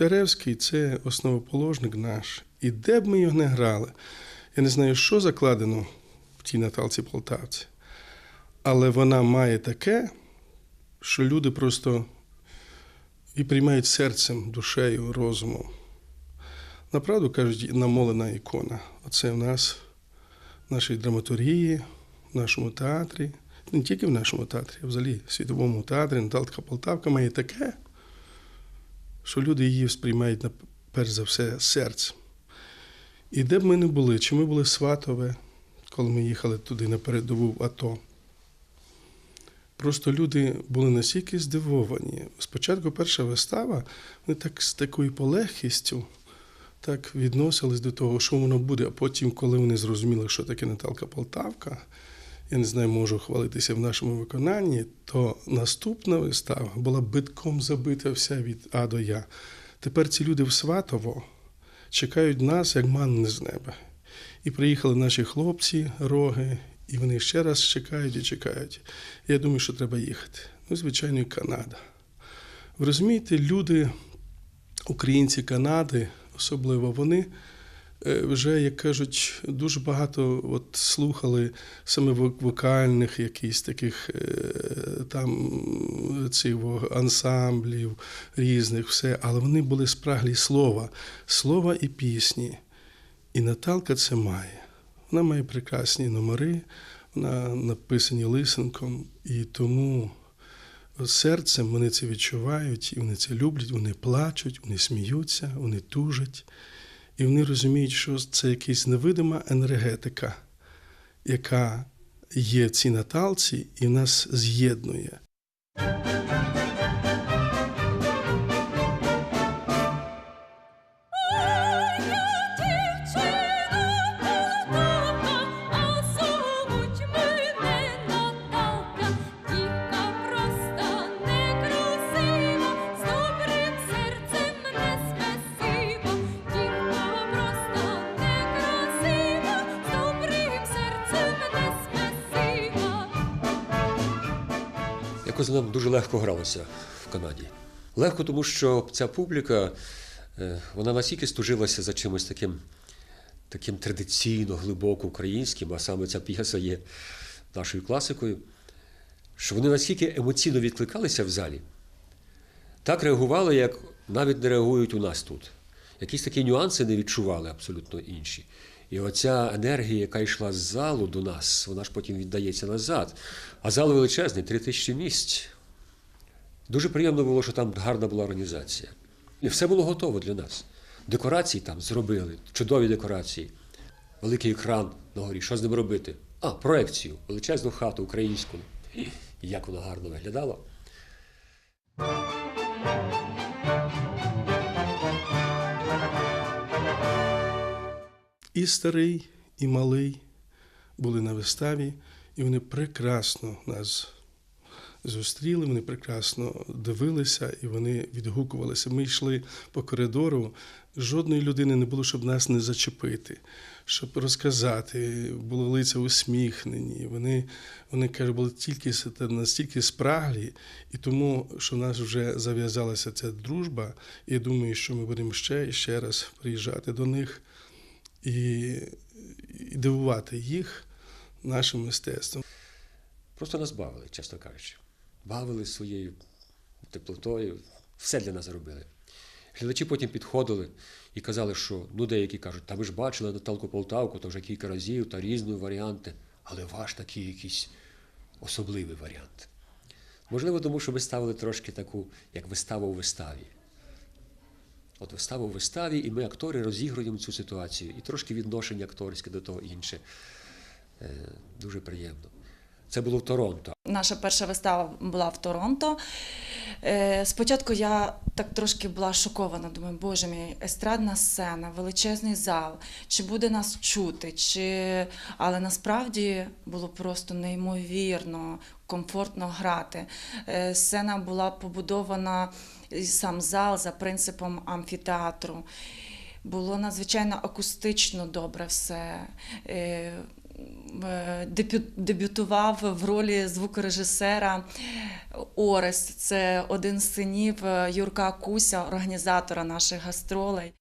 Котляревський це основоположник наш. І де б ми його не грали, я не знаю, що закладено в тій Наталці Полтавці, але вона має таке, що люди просто і приймають серцем, душею, розумом. Направду кажуть, намолена ікона. Оце в нас в нашій драматургії, в нашому театрі, не тільки в нашому театрі, а взагалі в світовому театрі Наталка Полтавка має таке, що люди її сприймають перш за все серцем. І де б ми не були, чи ми були Сватове, коли ми їхали туди на передову в АТО. Просто люди були настільки здивовані. Спочатку перша вистава, вони так з такою полегкістю так відносились до того, що воно буде. А потім, коли вони зрозуміли, що таке Наталка Полтавка, я не знаю, можу хвалитися в нашому виконанні, то наступна вистава була битком забита вся від А до Я. Тепер ці люди в Сватово чекають нас, як манни з неба. І приїхали наші хлопці, роги, і вони ще раз чекають і чекають. Я думаю, що треба їхати. Ну, звичайно, і Канада. Ви розумієте, люди, українці Канади, особливо вони, вже, як кажуть, дуже багато от, слухали саме вокальних якісь таких е, там цих ансамблів різних, все, але вони були спраглі слова, слова і пісні. І Наталка це має. Вона має прекрасні номери, вона написані лисенком, і тому серцем вони це відчувають, і вони це люблять, вони плачуть, вони сміються, вони тужать, і вони розуміють, що це якась невидима енергетика, яка є в цій Наталці і нас з'єднує. Якось нам дуже легко гралося в Канаді. Легко, тому що ця публіка, е, вона настільки стужилася за чимось таким, таким традиційно глибоко українським, а саме ця п'єса є нашою класикою, що вони настільки емоційно відкликалися в залі, так реагували, як навіть не реагують у нас тут. Якісь такі нюанси не відчували абсолютно інші. І оця енергія, яка йшла з залу до нас, вона ж потім віддається назад. А зал величезний, три тисячі місць. Дуже приємно було, що там гарна була організація. І все було готово для нас. Декорації там зробили, чудові декорації. Великий екран на горі. Що з ним робити? А, проекцію, величезну хату українську. І як вона гарно виглядала. І старий, і малий були на виставі, і вони прекрасно нас зустріли, вони прекрасно дивилися і вони відгукувалися. Ми йшли по коридору, жодної людини не було, щоб нас не зачепити, щоб розказати, були лиця усміхнені. Вони, вони кажуть, були тільки настільки спраглі, і тому, що в нас вже зав'язалася ця дружба, і я думаю, що ми будемо ще і ще раз приїжджати до них і, і дивувати їх нашим мистецтвом. Просто нас бавили, чесно кажучи. Бавили своєю теплотою, все для нас робили. Глядачі потім підходили і казали, що ну деякі кажуть, та ви ж бачили Наталку Полтавку, то вже кілька разів, та різні варіанти, але ваш такий якийсь особливий варіант. Можливо, тому що ви ставили трошки таку, як вистава у виставі. От вистава у виставі, і ми, актори, розігруємо цю ситуацію, і трошки відношення акторське до того інше. Е, дуже приємно. Це було в Торонто. Наша перша вистава була в Торонто. Е, Спочатку я так трошки була шокована. Думаю, боже мій, естрадна сцена, величезний зал. Чи буде нас чути? Чи... Але насправді було просто неймовірно, комфортно грати. Е, Сцена була побудована сам зал за принципом амфітеатру. Було надзвичайно акустично добре все. Е, дебю- дебютував в ролі звукорежисера Орес. Це один з синів е, Юрка Куся, організатора наших гастролей.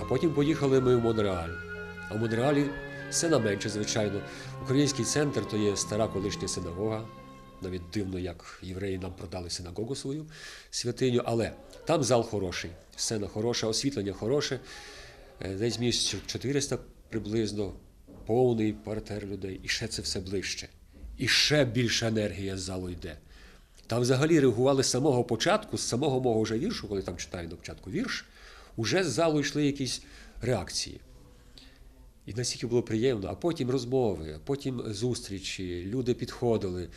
А потім поїхали ми в Монреаль. А в Монреалі сцена менше, звичайно. Український центр то є стара колишня синагога. Навіть дивно, як євреї нам продали синагогу свою святиню, але там зал хороший, сцена хороша, освітлення хороше. Е, Десь місць 400 приблизно, повний партер людей, і ще це все ближче. І ще більше енергія з залу йде. Там взагалі реагували з самого початку, з самого мого вже віршу, коли там читаю на початку вірш, уже з залу йшли якісь реакції. І настільки було приємно, а потім розмови, а потім зустрічі, люди підходили.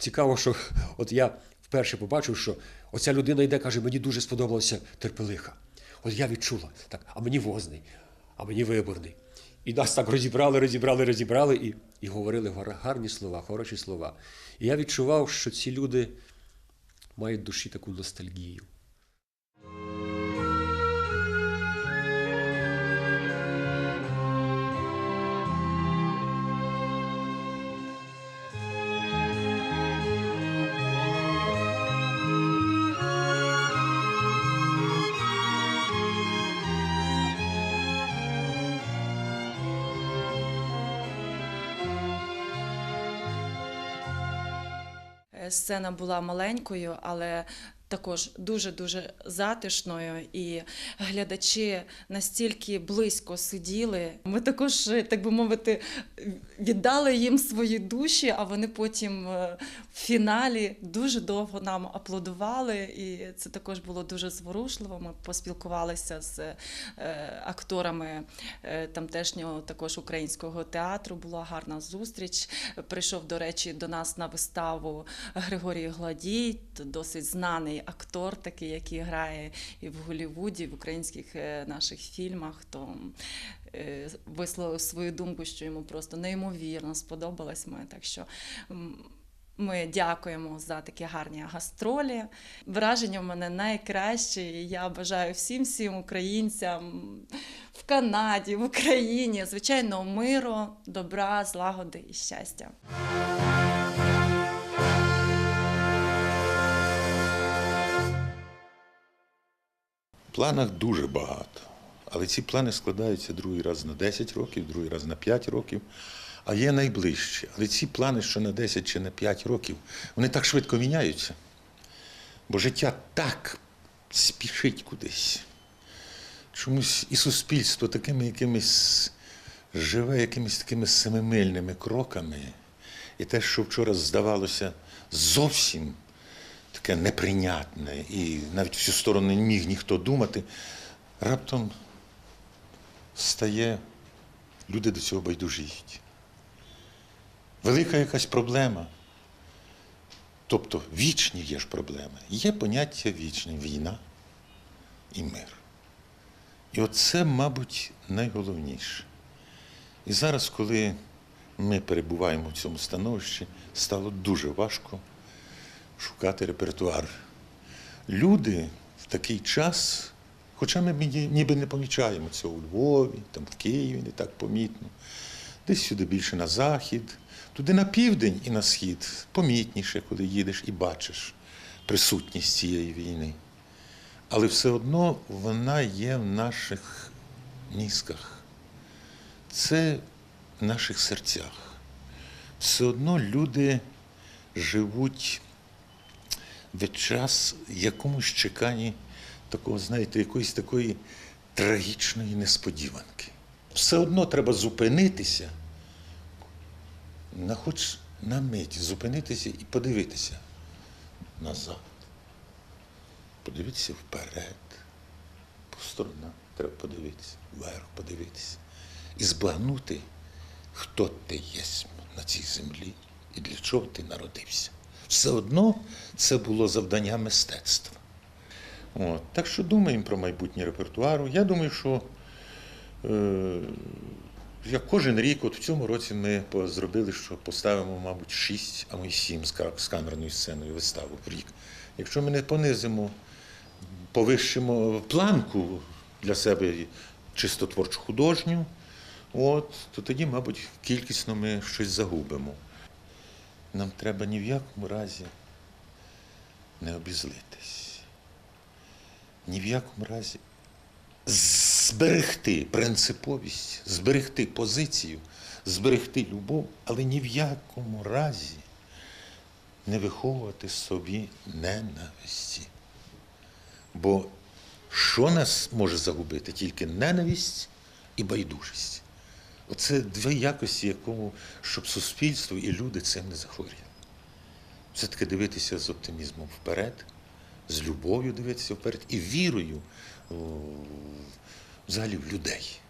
Цікаво, що от я вперше побачив, що оця людина йде, каже, мені дуже сподобалася терпелиха. От я відчула, так, а мені возний, а мені виборний. І нас так розібрали, розібрали, розібрали і, і говорили гарні слова, хороші слова. І я відчував, що ці люди мають в душі таку ностальгію. Сцена була маленькою, але також дуже-дуже затишною, і глядачі настільки близько сиділи. Ми також, так би мовити, віддали їм свої душі, а вони потім е, в фіналі дуже довго нам аплодували. І це також було дуже зворушливо. Ми поспілкувалися з е, акторами е, тамтешнього також українського театру. Була гарна зустріч. Прийшов, до речі, до нас на виставу Григорій Гладій, досить знаний актор, такий, який грає і в Голлівуді, і в українських е, наших фільмах. То е, висловив свою думку, що йому просто неймовірно сподобалось ми. Так що. ми дякуємо за такі гарні гастролі. Враження в мене найкраще. Я бажаю всім всім українцям в Канаді, в Україні, звичайно, миру, добра, злагоди і щастя. Планах дуже багато. Але ці плани складаються другий раз на 10 років, другий раз на 5 років, а є найближчі. Але ці плани, що на 10 чи на 5 років, вони так швидко міняються. Бо життя так спішить кудись. Чомусь і суспільство такими якимись живе якимись такими семимильними кроками. І те, що вчора здавалося зовсім таке неприйнятне, і навіть в цю сторону не міг ніхто думати, раптом стає, люди до цього байдужіють. Велика якась проблема. Тобто вічні є ж проблеми. Є поняття вічне війна і мир. І оце, мабуть, найголовніше. І зараз, коли ми перебуваємо в цьому становищі, стало дуже важко шукати репертуар. Люди в такий час, хоча ми ні- ніби не помічаємо цього у Львові, там в Києві не так помітно, десь сюди більше на захід, туди на південь і на схід помітніше, коли їдеш і бачиш присутність цієї війни. Але все одно вона є в наших мізках. Це в наших серцях. Все одно люди живуть весь час якомусь чеканні такого, знаєте, якоїсь такої трагічної несподіванки. Все одно треба зупинитися, на хоч на мить зупинитися і подивитися назад. Подивитися вперед, по сторонам треба подивитися, вверх подивитися. І збагнути, хто ти є на цій землі і для чого ти народився. Все одно це було завдання мистецтва. От. Так що думаємо про майбутнє репертуару. Я думаю, що е, Як кожен рік, от в цьому році ми зробили, що поставимо, мабуть, 6, а ми 7 з камерною сценою виставу в рік. Якщо ми не понизимо, повищимо планку для себе чисто творчо художню, то тоді, мабуть, кількісно ми щось загубимо. Нам треба ні в якому разі не обізлитись. Ні в якому разі зберегти принциповість, зберегти позицію, зберегти любов, але ні в якому разі не виховувати собі ненависті. Бо що нас може загубити? Тільки ненависть і байдужість. Оце дві якості, якому, щоб суспільство і люди цим не захворіли. Все-таки дивитися з оптимізмом вперед, з любов'ю дивитися вперед і вірою взагалі в людей.